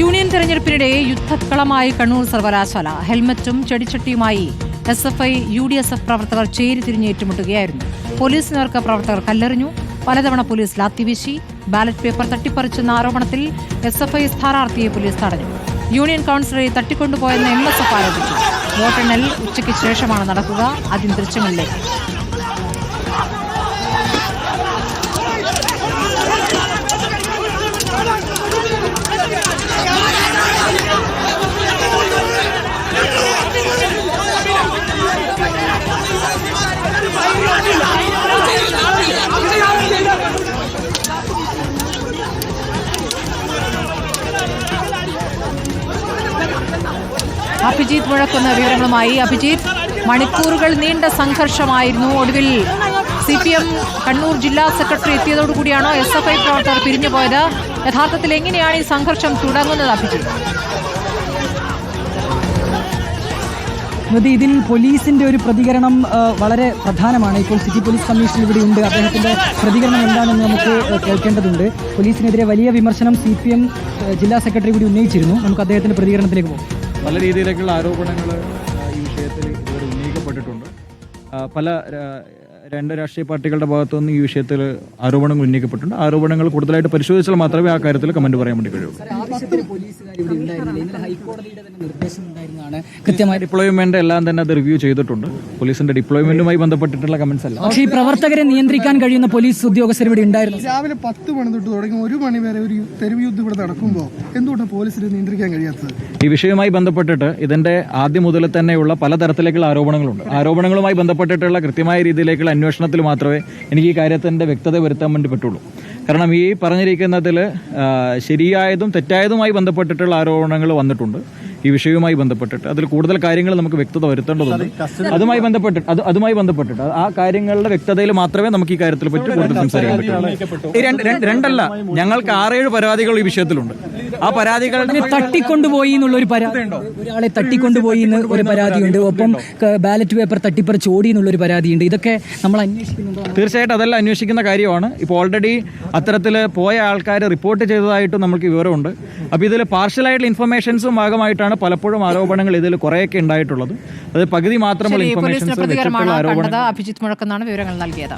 Union തെരഞ്ഞെടുപ്പിനിടെ യുദ്ധക്കളമായി Kannur സർവകലാശാല ഹെൽമറ്റും ചെടിച്ചട്ടിയുമായി S F I U D S F പ്രവർത്തകർ ചേരിതിരിഞ്ഞ് ഏറ്റുമുട്ടുകയായിരുന്നു. പോലീസ് നേർക്ക് പ്രവർത്തകർ കല്ലെറിഞ്ഞു. പലതവണ പോലീസ് ലാത്തിവീശി ബാലറ്റ് പേപ്പർ തട്ടിപ്പറിച്ചെന്ന ആരോപണത്തിൽ എസ് എഫ് ഐ സ്ഥാനാർത്ഥിയെ പോലീസ് തടഞ്ഞു. യൂണിയൻ കൌൺസിലറെ തട്ടിക്കൊണ്ടുപോയെന്ന് എം എസ് എഫ് ആരോപിച്ചു. വോട്ടെണ്ണൽ ഉച്ചയ്ക്ക് ശേഷമാണ് നടക്കുക ആദ്യം ദൃശ്യങ്ങളിലേക്ക് അഭിജിത്ത് മുഴക്കുന്ന വിവരങ്ങളുമായി അഭിജിത്ത്. മണിക്കൂറുകൾ നീണ്ട സംഘർഷമായിരുന്നു. ഒടുവിൽ സി പി എം കണ്ണൂർ ജില്ലാ സെക്രട്ടറി എത്തിയതോടുകൂടിയാണോ എസ് എഫ് ഐ പ്രവർത്തകർ പിരിഞ്ഞുപോയത്? യഥാർത്ഥത്തിൽ എങ്ങനെയാണ് ഈ സംഘർഷം തുടങ്ങുന്നത് അഭിജിത്ത്? ഇതിൽ പോലീസിന്റെ ഒരു പ്രതികരണം വളരെ പ്രധാനമാണ്. ഇപ്പോൾ സിറ്റി പോലീസ് കമ്മീഷണർ ഇവിടെ ഉണ്ട്. അദ്ദേഹത്തിന്റെ പ്രതികരണം എന്താണെന്ന് നമുക്ക് കേൾക്കേണ്ടതുണ്ട്. പോലീസിനെതിരെ വലിയ വിമർശനം സി ജില്ലാ സെക്രട്ടറി കൂടി ഉന്നയിച്ചിരുന്നു. നമുക്ക് അദ്ദേഹത്തിന്റെ പ്രതികരണത്തിലേക്ക് പോകാം. പല രീതിയിലേക്കുള്ള ആരോപണങ്ങൾ ഈ വിഷയത്തിൽ ഇതുവരെ ഉന്നയിക്കപ്പെട്ടിട്ടുണ്ട്. പല രണ്ട് രാഷ്ട്രീയ പാർട്ടികളുടെ ഭാഗത്തുനിന്ന് ഈ വിഷയത്തിൽ ആരോപണങ്ങൾ ഉന്നയിക്കപ്പെട്ടിട്ടുണ്ട്. ആരോപണങ്ങൾ കൂടുതലായിട്ട് പരിശോധിച്ചാൽ മാത്രമേ ആ കാര്യത്തിൽ കമന്റ് പറയാൻ വേണ്ടി കഴിയൂ കൃത്യമായ പോലീസുകാർ ഇവിടെ ഉണ്ടായിരുന്നില്ല. ഇന്നലെ ഹൈക്കോടതിയുടെ തന്നെ നിർദ്ദേശം ഉണ്ടായിരുന്നതാണ്. കൃത്യമായി ഡിപ്ലോയ്മെന്റ് എല്ലാം തന്നെ അത് റിവ്യൂ ചെയ്തിട്ടുണ്ട്. പോലീസിന്റെ ഡിപ്ലോയ്മെന്റുമായി ബന്ധപ്പെട്ടിട്ടുള്ള കമന്റ്സ് അല്ല. പക്ഷേ ഈ പ്രവർത്തകരെ നിയന്ത്രിക്കാൻ കഴിയുന്ന പോലീസ് ഉദ്യോഗസ്ഥർ ഇവിടെ ഉണ്ടായിരുന്നു രാവിലെ പത്ത് മണി തൊട്ട് തുടങ്ങി ഒരു മണി വരെ ഒരു തെരുവ് യുദ്ധം ഇവിടെ നടക്കുമ്പോൾ എന്തുകൊണ്ടാണ് പോലീസിനെ നിയന്ത്രിക്കാൻ കഴിയാത്തത്? ഈ വിഷയവുമായി ബന്ധപ്പെട്ടിട്ട് ഇതിന്റെ ആദ്യം മുതൽ തന്നെയുള്ള പലതരത്തിലേക്കുള്ള ആരോപണങ്ങളുണ്ട്. ആരോപണങ്ങളുമായി ബന്ധപ്പെട്ടിട്ടുള്ള കൃത്യമായ രീതിയിലേക്കുള്ള അന്വേഷണത്തിൽ മാത്രമേ എനിക്ക് ഈ കാര്യത്തിന്റെ വ്യക്തത വരുത്താൻ വേണ്ടി പറ്റുള്ളൂ. കാരണം ഈ പറഞ്ഞിരിക്കുന്നതിൽ ശരിയായതും തെറ്റായതുമായി ബന്ധപ്പെട്ടിട്ടുള്ള ആരോപണങ്ങൾ വന്നിട്ടുണ്ട്. ഈ വിഷയവുമായി ബന്ധപ്പെട്ടിട്ട്. അതിൽ കൂടുതൽ കാര്യങ്ങൾ നമുക്ക് വ്യക്തത വരുത്തേണ്ടതുണ്ട്. അതുമായി ബന്ധപ്പെട്ടിട്ട് അത് അതുമായി ബന്ധപ്പെട്ടിട്ട്. ആ കാര്യങ്ങളുടെ വ്യക്തതയിൽ മാത്രമേ നമുക്ക് ഈ കാര്യത്തിൽ പറ്റി കൂടുതൽ സംസാരിക്കാൻ പറ്റുള്ളൂ. രണ്ടല്ല ഞങ്ങൾക്ക് ആറേഴ് പരാതികൾ ഈ വിഷയത്തിലുണ്ട്. ആ പരാതികൾ തട്ടിക്കൊണ്ടുപോയി എന്നുള്ള ഒരു പരാതി. ഒരാളെ തട്ടിക്കൊണ്ടുപോയി എന്ന് ഒരു പരാതിയുണ്ട്. ഒപ്പം ബാലറ്റ് പേപ്പർ തട്ടിപ്പറിച്ച് ഓടി എന്നുള്ള ഒരു പരാതിയുണ്ട്. ഇതൊക്കെ നമ്മൾ അന്വേഷിക്കുന്നുണ്ടോ? തീർച്ചയായിട്ടും അതെല്ലാം അന്വേഷിക്കുന്ന കാര്യമാണ്. ഇപ്പോൾ ഓൾറെഡി അത്തരത്തിൽ പോയ ആൾക്കാർ റിപ്പോർട്ട് ചെയ്തതായിട്ട് നമുക്ക് വിവരമുണ്ട്. അപ്പോൾ ഇതിൽ പാർഷ്യലായിട്ടുള്ള ഇൻഫർമേഷൻസും ഭാഗമായിട്ടാണ് പലപ്പോഴും ആരോപണങ്ങൾ ഇതിൽ കുറേയൊക്കെ ഉണ്ടായിട്ടുള്ളത്. അത് പകുതി മാത്രമുള്ള ഇൻഫർമേഷൻസ് കണ്ടത്. അഭിജിത്ത് മുഴക്കെന്നാണ് വിവരങ്ങൾ നൽകിയത്.